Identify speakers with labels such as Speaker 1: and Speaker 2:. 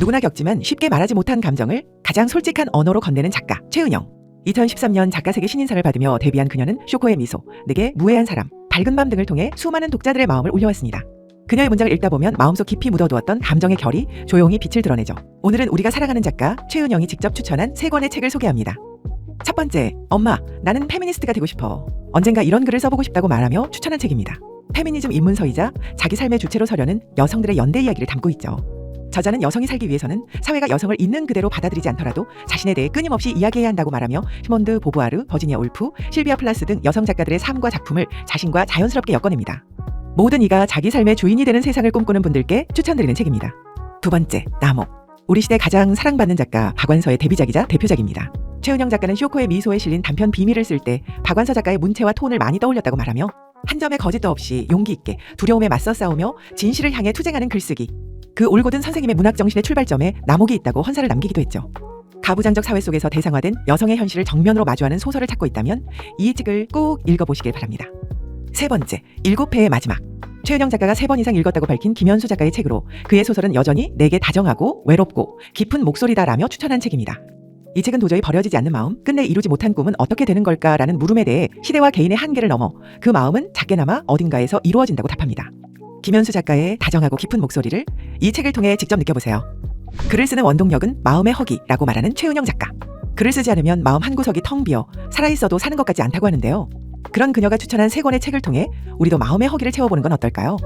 Speaker 1: 누구나 겪지만 쉽게 말하지 못한 감정을 가장 솔직한 언어로 건네는 작가 최은영. 2013년 작가세계 신인상을 받으며 데뷔한 그녀는 쇼코의 미소, 내게 무해한 사람, 밝은 밤 등을 통해 수많은 독자들의 마음을 울려왔습니다. 그녀의 문장을 읽다 보면 마음속 깊이 묻어두었던 감정의 결이 조용히 빛을 드러내죠. 오늘은 우리가 사랑하는 작가 최은영이 직접 추천한 세 권의 책을 소개합니다. 첫 번째, 엄마, 나는 페미니스트가 되고 싶어. 언젠가 이런 글을 써보고 싶다고 말하며 추천한 책입니다. 페미니즘 입문서이자 자기 삶의 주체로 서려는 여성들의 연대 이야기를 담고 있죠. 저자는 여성이 살기 위해서는 사회가 여성을 있는 그대로 받아들이지 않더라도 자신에 대해 끊임없이 이야기해야 한다고 말하며 시몬드 보부아르, 버지니아 울프, 실비아 플라스 등 여성 작가들의 삶과 작품을 자신과 자연스럽게 엮어냅니다. 모든 이가 자기 삶의 주인이 되는 세상을 꿈꾸는 분들께 추천드리는 책입니다. 두 번째, 나목. 우리 시대 가장 사랑받는 작가 박완서의 데뷔작이자 대표작입니다. 최은영 작가는 쇼코의 미소에 실린 단편 비밀을 쓸 때 박완서 작가의 문체와 톤을 많이 떠올렸다고 말하며 한 점의 거짓도 없이 용기 있게 두려움에 맞서 싸우며 진실을 향해 투쟁하는 글쓰기. 그 올곧은 선생님의 문학 정신의 출발점에 나목이 있다고 헌사를 남기기도 했죠. 가부장적 사회 속에서 대상화된 여성의 현실을 정면으로 마주하는 소설을 찾고 있다면 이 책을 꼭 읽어보시길 바랍니다. 세 번째, 일곱 회의 마지막. 최은영 작가가 세 번 이상 읽었다고 밝힌 김현수 작가의 책으로 그의 소설은 여전히 내게 다정하고 외롭고 깊은 목소리다라며 추천한 책입니다. 이 책은 도저히 버려지지 않는 마음, 끝내 이루지 못한 꿈은 어떻게 되는 걸까라는 물음에 대해 시대와 개인의 한계를 넘어 그 마음은 작게나마 어딘가에서 이루어진다고 답합니다. 김현수 작가의 다정하고 깊은 목소리를 이 책을 통해 직접 느껴보세요. 글을 쓰는 원동력은 마음의 허기라고 말하는 최은영 작가. 글을 쓰지 않으면 마음 한 구석이 텅 비어 살아있어도 사는 것 같지 않다고 하는데요. 그런 그녀가 추천한 세 권의 책을 통해 우리도 마음의 허기를 채워보는 건 어떨까요?